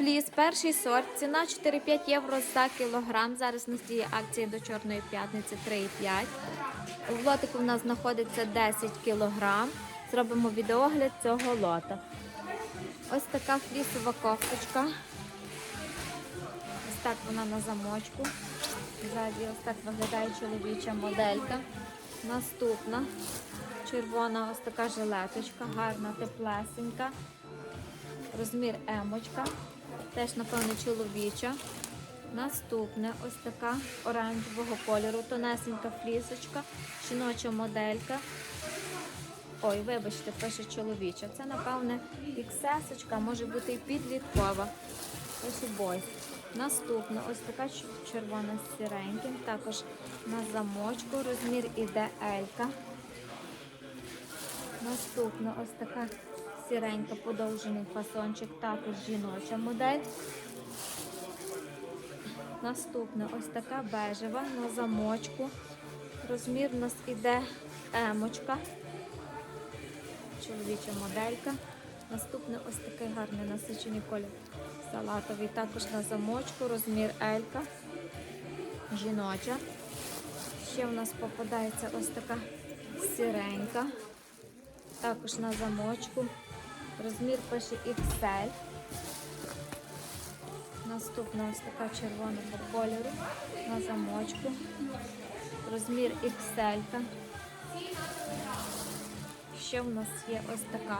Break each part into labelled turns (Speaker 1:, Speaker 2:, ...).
Speaker 1: Фліс, перший сорт, ціна 4-5 євро за кілограм. Зараз у нас діє акції до Чорної п'ятниці 3,5. В лотику в нас знаходиться 10 кілограм. Зробимо відеогляд цього лота. Ось така флісова кофточка. Ось так вона на замочку. Ззаді ось так виглядає чоловіча моделька. Наступна червона ось така жилеточка, гарна, теплесенька. Розмір емочка. Теж, напевно, чоловіча. Наступне ось така оранжевого кольору, тонесенька флісочка, жіноча моделька. Ой, вибачте, пише чоловіча. Це, напевне, XS, може бути і підліткова. Ось і бойс. Наступна ось така червона з сіреньким, також на замочку, розмір іде Елька. Наступна ось така сіренька подовжений фасончик, також жіноча модель. Наступна ось така бежева на замочку. Розмір у нас іде емочка. Чоловіча моделька. Наступне ось такий гарний насичений колір салатовий. Також на замочку, розмір Елька. Жіноча. Ще в нас попадається ось така сіренька. Також на замочку. Розмір пише XL. Наступна ось така червоного кольору на замочку. Розмір XL. Ще в нас є ось така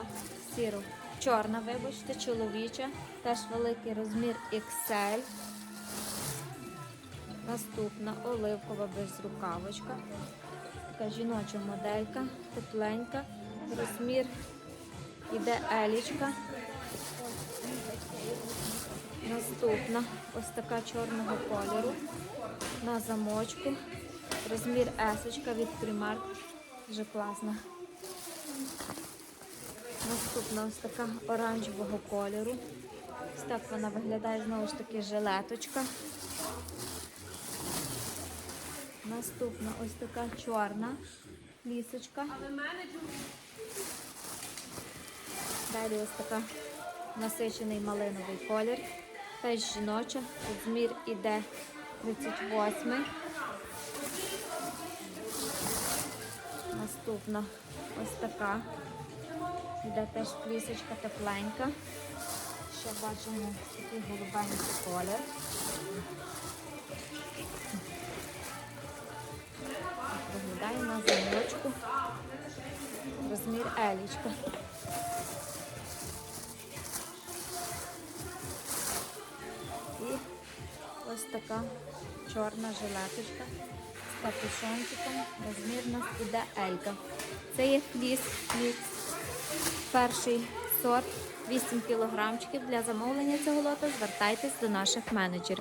Speaker 1: сіро. Чорна, вибачте, чоловіча. Теж великий розмір XL. Наступна оливкова безрукавочка. Така жіноча моделька, тепленька. Розмір іде елічка. Наступна ось така чорного кольору на замочку. Розмір есочка від Primark. Дуже класна. Наступна ось така оранжевого кольору. Ось так вона виглядає знову ж таки жилеточка. Наступна ось така чорна лісочка. Далі ось така насичений малиновий колір. Теж жіноча. Розмір іде 38. Наступна ось така. Іде теж флісочка тепленька. Ще бачимо такий голубенький колір. Виглядає на замочку. Розмір елічка. Така чорна жилеточка з капюшончиком. Розмір нас іде елька. Це є фліс, фліс перший сорт 8 кілограмчиків. Для замовлення цього лота звертайтесь до наших менеджерів.